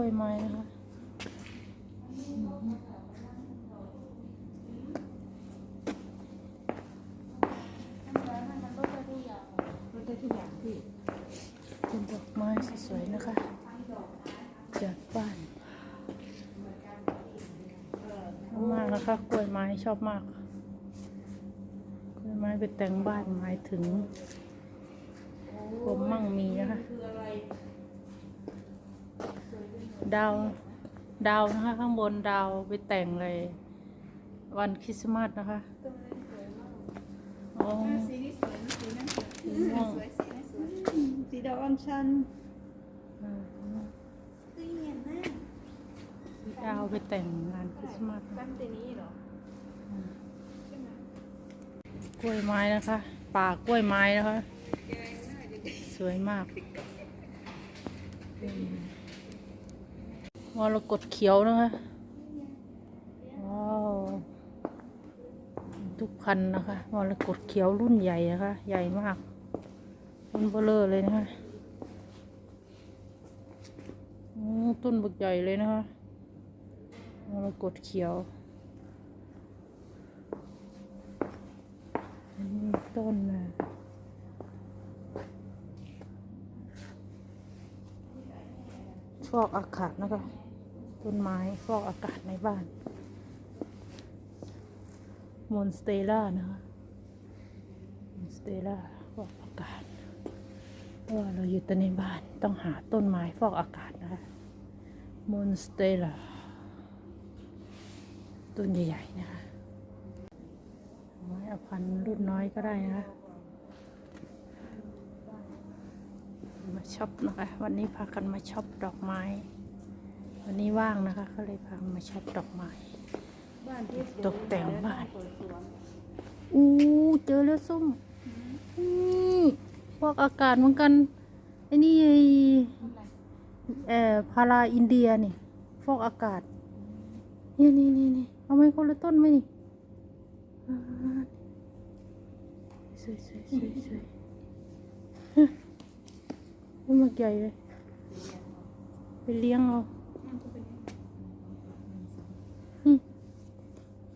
กล้วยไม้นะคะเป็นดอกไม้สวยๆนะคะ จากบ้านชอบมากนะคะกล้วยไม้ชอบมากกล้วยไม้ไปแต่งบ้านหมายถึงความมั่งมีนะคะ ดาว ดาวนะคะ ข้างบนดาวไปแต่งเลย วันคริสต์มาสนะคะอ๋อสีนี้สวยนะสีนั้นสวยสีม่วงสวยสีนั้นสวยสีดอกอัญชันอืมสีเห็นไหมดาวไปแต่งงานคริสต์มาสตั้งแต่นี้เหรอใช่ไหมกล้วยไม้นะคะ ป่ากล้วยไม้นะคะแกงน่าจะดีสวยมากอื มรกตเขียวนะคะว้าวทุกพันธ์นะคะมรกตเขียวรุ่นใหญ่นะคะ ใหญ่มากต้นเบลเลอเลยนะคะต้นบึกใหญ่เลยนะคะมรกตเขียวอันนี้ต้นนะฟอกอากาศนะคะ ต้นไม้ฟอกอากาศในบ้านมอนสเตล่านะคะมอนสเตล่าฟอกอากาศเพราะว่าเราอยู่แต่ในบ้านต้องหาต้นไม้ฟอกอากาศนะคะมอนสเตล่าต้นใหญ่ๆนะคะไม้อพันธ์รุ่นน้อยก็ได้นะคะมาช็อปนะคะ วันนี้พากันมาช็อปดอกไม้ วันนี้ว่างนะคะ ก็เลยพามาช็อปดอกไม้ บ้านที่สวยตกแต่งบ้าน เปิดสวนอู้เจอแล้วส้มนี่พวกอากาศเหมือนกันไอ้นี่ไอ้เอ่อพาราอินเดียนี่ฟอกอากาศนี่นี่นี่นี่เอาไหมคนละต้นไหมนี่อ่าสวยสวยสวยสวยฮะมันมาใหญ่เลยไปเลี้ยงเอาอืม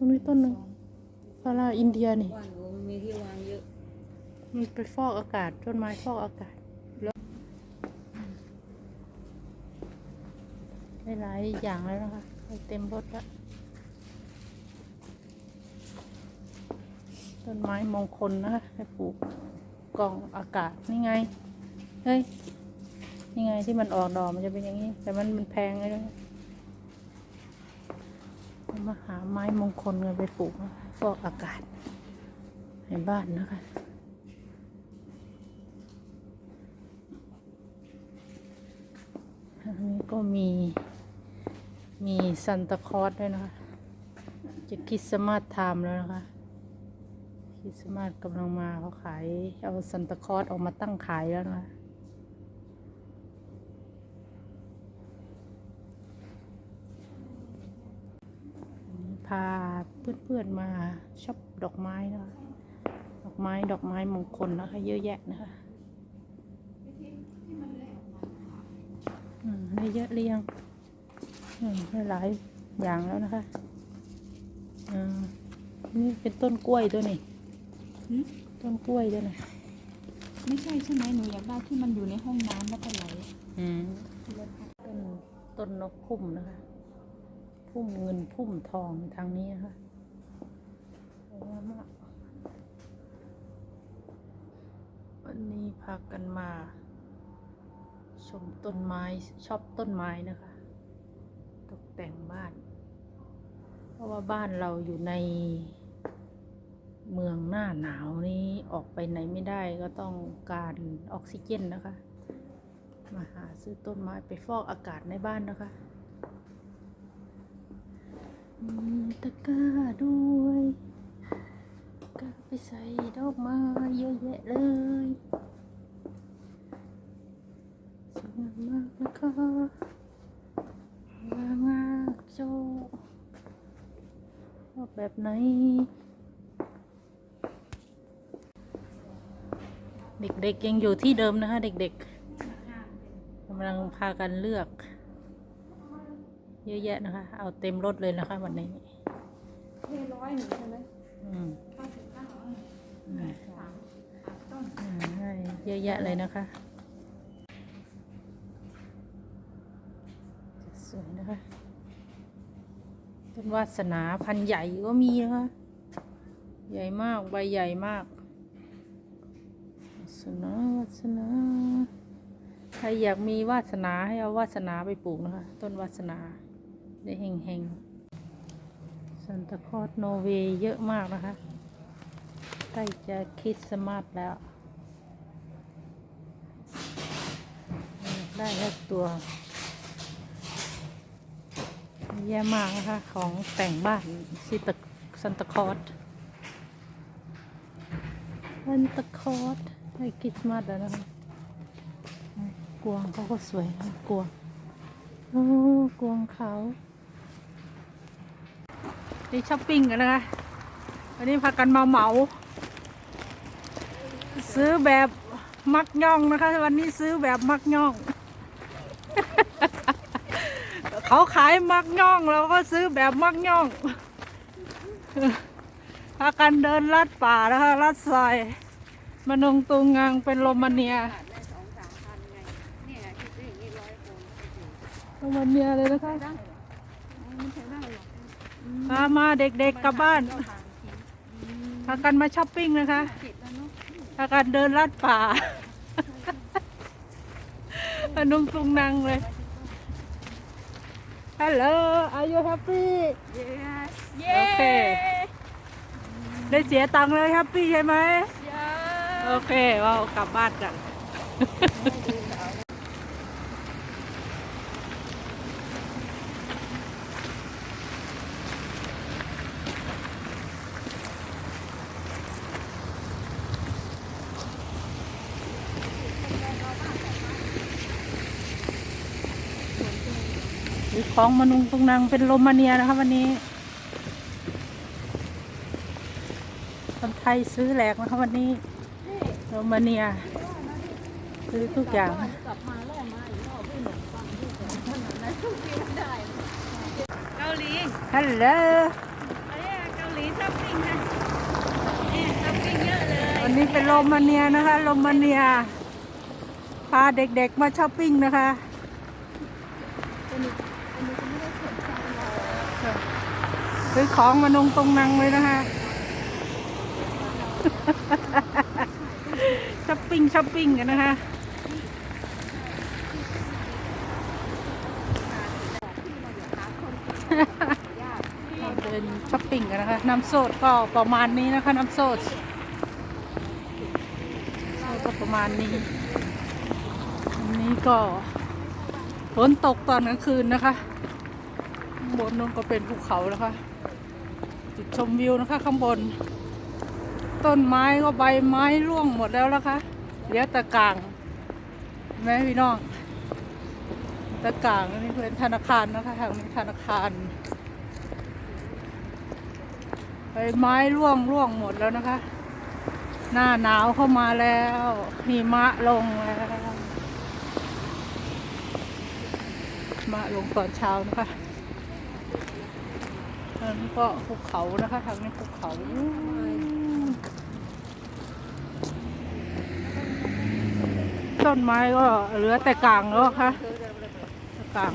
ตรงนี้ต้นหนึ่งพาราอินเดียนี่บ้านหนูมีที่วางเยอะ มันไปฟอกอากาศต้นไม้ฟอกอากาศแล้วได้หลายอย่างแล้วนะคะไปเต็มรถแล้วต้นไม้มงคลนะคะให้ปลูกกล่องอากาศนี่ไง เฮ้ย นี่ไงที่มันออกดอกมันจะเป็นอย่างนี้ แต่มันมันแพงเลยนะเอา มาหาไม้มงคลกันไปปลูกฟอกอากาศ ในบ้านนะคะอันนี้ก็มีมีซันตาคลอสด้วยนะคะ จะคริสต์มาสไทม์แล้วนะคะคริสต์มาสกำลังมาเขาขายเอาซันตาคลอสออกมาตั้งขายแล้วนะคะวันนี้พาเพื่อนๆมาช็อปดอกไม้นะคะ ดอกไม้ดอกไม้มงคลนะคะ เยอะแยะนะคะอืมได้เยอะหรือยังอืมได้หลายอย่างแล้วนะคะอ่านี่เป็นต้นกล้วยด้วยนี่หืมต้นกล้วยด้วยนะไม่ใช่ใช่ไหมหนูอยากได้ที่มันอยู่ในห้องน้ำแล้วก็ไหลอืมต้นต้นนกพุ่มนะคะ พุ่มเงินพุ่มทองทางนี้นะคะรักมากวันนี้พากันมา ชมต้นไม้ชอบต้นไม้นะคะ ตกแต่งบ้าน เพราะว่าบ้านเราอยู่ในเมืองหน้าหนาวนี้ออกไปไหนไม่ได้ก็ต้องการออกซิเจนนะคะ มาหาซื้อต้นไม้ไปฟอกอากาศในบ้านนะคะ ตะกร้าด้วยกร้าไปใส่ดอกไม้เยอะแยะเลยสวยงามมากนะคะงามมากโจชอบแบบไหน เด็กๆยังอยู่ที่เดิมนะคะ เด็กๆกำลังพากันเลือก เยอะแยะนะคะ เอาเต็มรถเลยนะคะวันนี้เทร้อยหนึ่งใช่ไหมอืมเก้าสิบเก้าอืมสามสามต้นอืมใช่เยอะแยะเลยนะคะ สวยนะคะต้นวาสนาพันธุ์ใหญ่ก็มีนะคะ ใหญ่มากใบใหญ่มากวาสนาวาสนาใครอยากมีวาสนาให้เอาวาสนาไปปลูกนะคะ ต้นวาสนา ได้เฮงเฮงๆซันตาคอสโนเวย์เยอะมากนะคะ ใกล้จะคริดสต์มาสแล้วได้แค่ตัวเยอะมากนะคะของแต่งบ้านซิตซันตาคอสซันตาคอสให้คริสต์มาสแล้วนะคะกวางเขาก็สวยนะกวางโอ้ กวางเขา นี่ช้อปปิ้งกันนะคะวันนี้พากันมาเหมา ซื้อแบบมักย่องนะคะ วันนี้ซื้อแบบมักย่อง เขาขายมักย่องเราก็ซื้อแบบมักย่องพากันเดินลัดป่านะคะลัดซอยมานงตุงงังเป็นโรมาเนียโรมาเนียเลยนะคะ ไม่ใช่ได้หรอก พามาเด็กๆกลับบ้านพากันมาช้อปปิ้งนะคะเจ็ดแล้วเนาะพากันเดินลัดป่าพนุงตุงนังเลย Hello are you happy เย้โอเคได้เสียตังค์เลยแฮปปี้ใช่ไหมเย้โอเคว้าวกลับบ้านกัน ของมนุงตุงนางเป็นโรมาเนียนะคะวันนี้ คนไทยซื้อแหลกนะคะวันนี้โรมาเนีย ซื้อทุกอย่างกลับมาแล้วมาอีกรอบพี่หนุ่มฟังที่สองขนาดนั้นทุกทีไม่ได้เกาหลีฮัลโหลเอ้ยเกาหลีช้อปปิ้งนะเนี่ยช้อปปิ้งเยอะเลย วันนี้เป็นโรมาเนียนะคะโรมาเนีย พาเด็กๆมาช้อปปิ้งนะคะ ซื้อของมานงตรงนังเลยนะคะช้อปปิ้งช้อปปิ้งกันนะคะเราเดินช้อปปิ้งกันนะคะ น้ำโซดก็ประมาณนี้นะคะ น้ำโซดโซดก็ประมาณนี้อันนี้ก็ ฝนตกตอนกลางคืนนะคะข้างบนนู้นก็เป็นภูเขานะคะ จุดชมวิวนะคะ ข้างบน ต้นไม้ก็ใบไม้ร่วงหมดแล้วนะคะเหลือแต่กลางเห็นไหมพี่น้องแต่กางอันนี่เป็นธนาคารนะคะทางนี้ธนาคารใบไม้ร่วงร่วงหมดแล้วนะคะ หน้าหนาวเข้ามาแล้วหิมะลงแล้ว มาลงตอนเช้านะคะอันนี้ก็ภูเขานะคะทางนี้ภูเขาต้นไม้ก็เหลือแต่กลางแล้วค่ะแต่กลาง